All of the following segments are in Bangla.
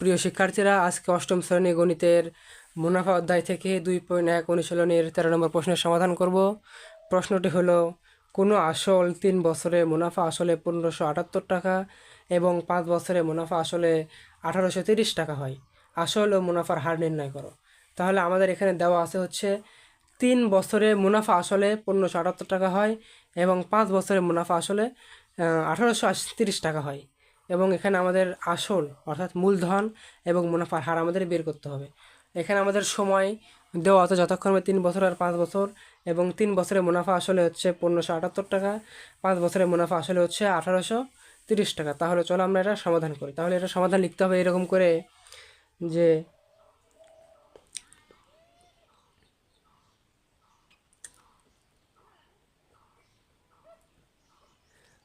প্রিয় শিক্ষার্থীরা, আজকে অষ্টম শ্রেণি গণিতের মুনাফা অধ্যায় থেকে দুই পয়েন্ট এক অনুশীলনের তেরো নম্বর প্রশ্নের সমাধান করব। প্রশ্নটি হলো, কোনো আসল তিন বছরে মুনাফা আসলে পনেরোশো আটাত্তর টাকা এবং পাঁচ বছরে মুনাফা আসলে আঠারোশো তিরিশ টাকা হয়? আসল ও মুনাফার হার নির্ণয় করো। তাহলে আমাদের এখানে দেওয়া আছে হচ্ছে, তিন বছরে মুনাফা আসলে পনেরোশো আটাত্তর টাকা হয় এবং পাঁচ বছরে মুনাফা আসলে আঠারোশো তিরিশ টাকা হয়। এবং এখানে আমাদের আসল, অর্থাৎ মূলধন এবং মুনাফার হার আমাদের বের করতে হবে। এখানে আমাদের সময় দেওয়া আছে যতক্ষণে তিন বছর আর পাঁচ বছর, এবং তিন বছরের মুনাফা আসলে হচ্ছে পনেরোশো আটাত্তর টাকা, পাঁচ বছরের মুনাফা আসলে হচ্ছে আঠারোশো তিরিশ টাকা। তাহলে চলো আমরা এটা সমাধান করি। তাহলে এটা সমাধান লিখতে হবে এরকম করে যে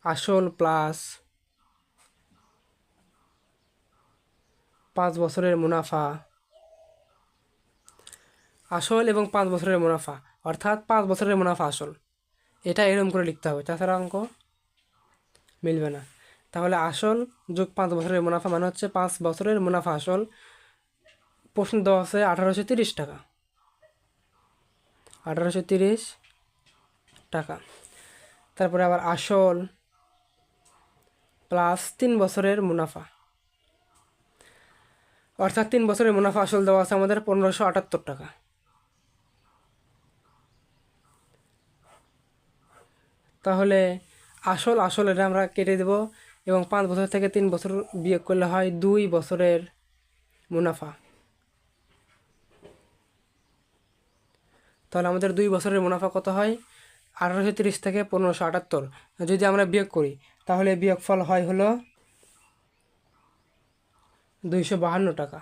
আসল প্লাস পাঁচ বছরের মুনাফা। আসল এবং পাঁচ বছরের মুনাফা, অর্থাৎ পাঁচ বছরের মুনাফা আসল। এটা এরকম করে লিখতে হবে। তাছাড়া অঙ্ক মিলবে না। তাহলে আসল যোগ পাঁচ বছরের মুনাফা মানে হচ্ছে পাঁচ বছরের মুনাফা আসল। প্রশ্ন দেওয়া আছে আঠারোশো তিরিশ টাকা। আঠারোশো তিরিশ টাকা। তারপরে আবার আসল প্লাস তিন বছরের মুনাফা। অর্থাৎ তিন বছরের মুনাফা আসল দেওয়া আছে আমাদের পনেরোশো আটাত্তর টাকা। তাহলে আসল আসল এটা আমরা কেটে দেব এবং পাঁচ বছর থেকে তিন বছর বিয়োগ করলে হয় দুই বছরের মুনাফা। তাহলে আমাদের দুই বছরের মুনাফা কত হয়? আঠারোশো তিরিশ থেকে পনেরোশো আটাত্তর। যদি আমরা বিয়োগ করি, তাহলে বিয়োগফল হয় হলো দুইশো বাহান্ন টাকা।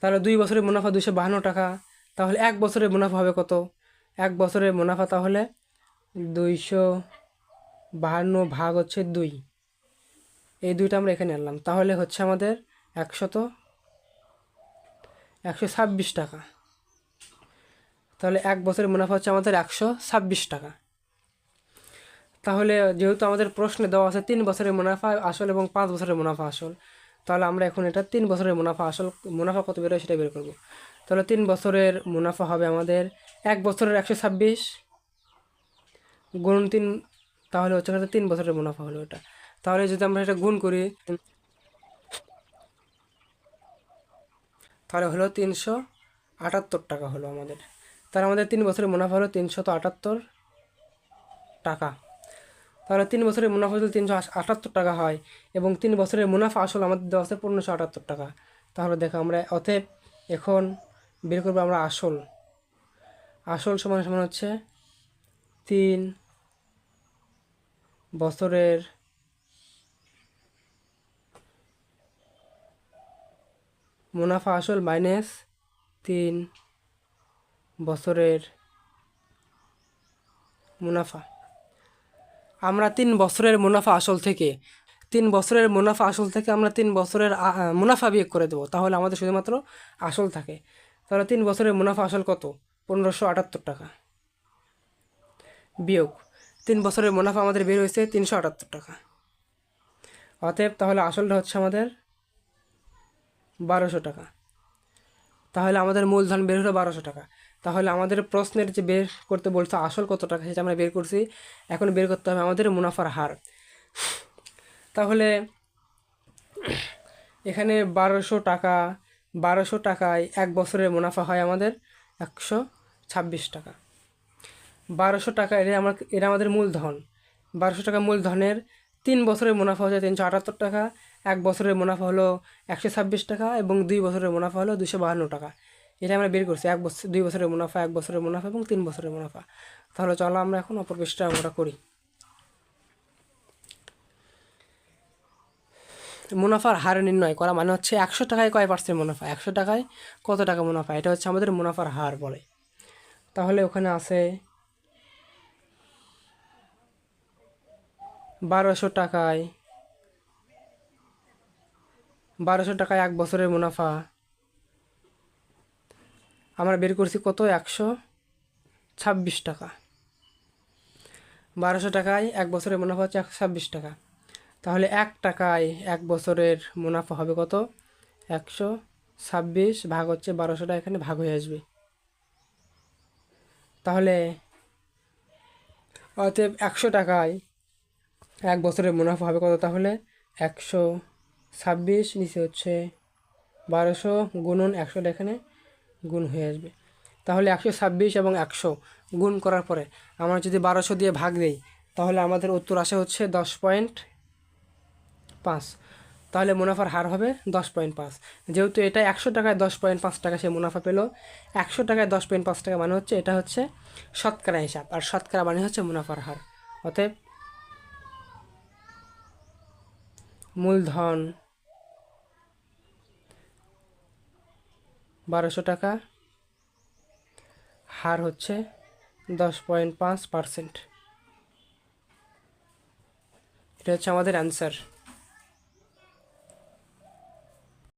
তাহলে দুই বছরের মুনাফা দুইশো বাহান্ন টাকা, তাহলে এক বছরের মুনাফা হবে কত? এক বছরের মুনাফা তাহলে দুইশো বাহান্ন ভাগ হচ্ছে দুই। এই দুইটা আমরা এখানে আনলাম। তাহলে হচ্ছে আমাদের একশত, একশো ছাব্বিশ টাকা। তাহলে এক বছরের মুনাফা হচ্ছে আমাদের একশো ছাব্বিশ টাকা। তাহলে যেহেতু আমাদের প্রশ্নে দেওয়া আছে তিন বছরের মুনাফা আসল এবং পাঁচ বছরের মুনাফা আসল, তাহলে আমরা এখন এটা তিন বছরের মুনাফা আসল, মুনাফা কত বেরোয় সেটা বের করব। তাহলে তিন বছরের মুনাফা হবে আমাদের এক বছরের একশো ছাব্বিশ গুণ তিন, তাহলে হচ্ছে তিন বছরের মুনাফা হলো এটা। তাহলে যদি আমরা এটা গুণ করি, তাহলে হলো তিনশো আটাত্তর টাকা হলো আমাদের। তাহলে আমাদের তিন বছরের মুনাফা হলো তিনশত আটাত্তর টাকা। তাহলে তিন বছরের মুনাফা যদি তিনশো আটাত্তর টাকা হয় এবং তিন বছরের মুনাফা আসল আমাদের দেওয়া আছে পনেরোশো আটাত্তর টাকা। তাহলে দেখো আমরা অতএব এখন বের করব আমরা আসল। আসল সমান সমান হচ্ছে তিন বছরের মুনাফা আসল মাইনাস তিন বছরের মুনাফা। আমরা তিন বছরের মুনাফা আসল থেকে, তিন বছরের মুনাফা আসল থেকে আমরা তিন বছরের মুনাফা বিয়োগ করে দেবো। তাহলে আমাদের শুধুমাত্র আসল থাকে। তাহলে তিন বছরের মুনাফা আসল কত? পনেরোশো আটাত্তর টাকা। বিয়োগ। তিন বছরের মুনাফা আমাদের বের হয়েছে তিনশো আটাত্তর টাকা। অতএব তাহলে আসলটা হচ্ছে আমাদের বারোশো টাকা। তাহলে আমাদের মূলধন বের হলো বারোশো টাকা। তাহলে আমাদের প্রশ্নের যে বের করতে বলছে, আসল কত টাকা সেটা আমরা বের করছি। এখন বের করতে হবে আমাদের মুনাফার হার। তাহলে এখানে বারোশো টাকা, বারোশো টাকায় এক বছরের মুনাফা হয় আমাদের একশো ছাব্বিশ টাকা। বারোশো টাকা এটা আমার এটা আমাদের মূলধন। বারোশো টাকা মূলধনের তিন বছরের মুনাফা হচ্ছে তিনশো আটাত্তর টাকা। এক বছরের মুনাফা হলো একশো ছাব্বিশ টাকা এবং দুই বছরের মুনাফা হলো দুশো বাহান্ন টাকা। এটা আমরা বের করছি, এক বছর দুই বছরের মুনাফা, এক বছরের মুনাফা এবং তিন বছরের মুনাফা। তাহলে চলো আমরা এখন অপর পৃষ্ঠা আমরা করি। মুনাফার হার নির্ণয় করা মানে হচ্ছে একশো টাকায় কয় পার্সেন্ট মুনাফা? একশো টাকায় কত টাকা মুনাফা? এটা হচ্ছে আমাদের মুনাফার হার বলে। তাহলে ওখানে আছে বারোশো টাকায় বারোশো টাকায় এক বছরের মুনাফা। আমরা বের করছি কত? একশো ছাব্বিশ টাকা। বারোশো টাকায় এক বছরের মুনাফা হচ্ছে একশো ছাব্বিশ টাকা। তাহলে এক টাকায় এক বছরের মুনাফা হবে কত? একশো ছাব্বিশ ভাগ হচ্ছে বারোশোটা এখানে ভাগ হয়ে আসবে। তাহলে অতএব একশো টাকায় এক বছরের মুনাফা হবে কত? তাহলে একশো ছাব্বিশ নিচে হচ্ছে বারোশো গুণন একশোটা এখানে গুণ হয়ে আসবে। তাহলে একশো ছাব্বিশ এবং একশো গুণ করার পরে আমরা যদি বারোশো দিয়ে ভাগ দিই, তাহলে আমাদের উত্তর আসে হচ্ছে দশ পয়েন্ট পাঁচ। তাহলে মুনাফার হার হবে দশ পয়েন্ট পাঁচ। যেহেতু এটা একশো টাকায় দশ পয়েন্ট পাঁচ টাকা সে মুনাফা পেল, একশো টাকায় দশ পয়েন্ট পাঁচ টাকা মানে হচ্ছে এটা হচ্ছে শতকরা হিসাব। আর শতকরা মানে হচ্ছে মুনাফার হার। অতএব মূলধন বারোশো টাকা। হার হচ্ছে দশ পয়েন্ট পাঁচ পার্সেন্ট। এটা হচ্ছে আমাদের অ্যান্সার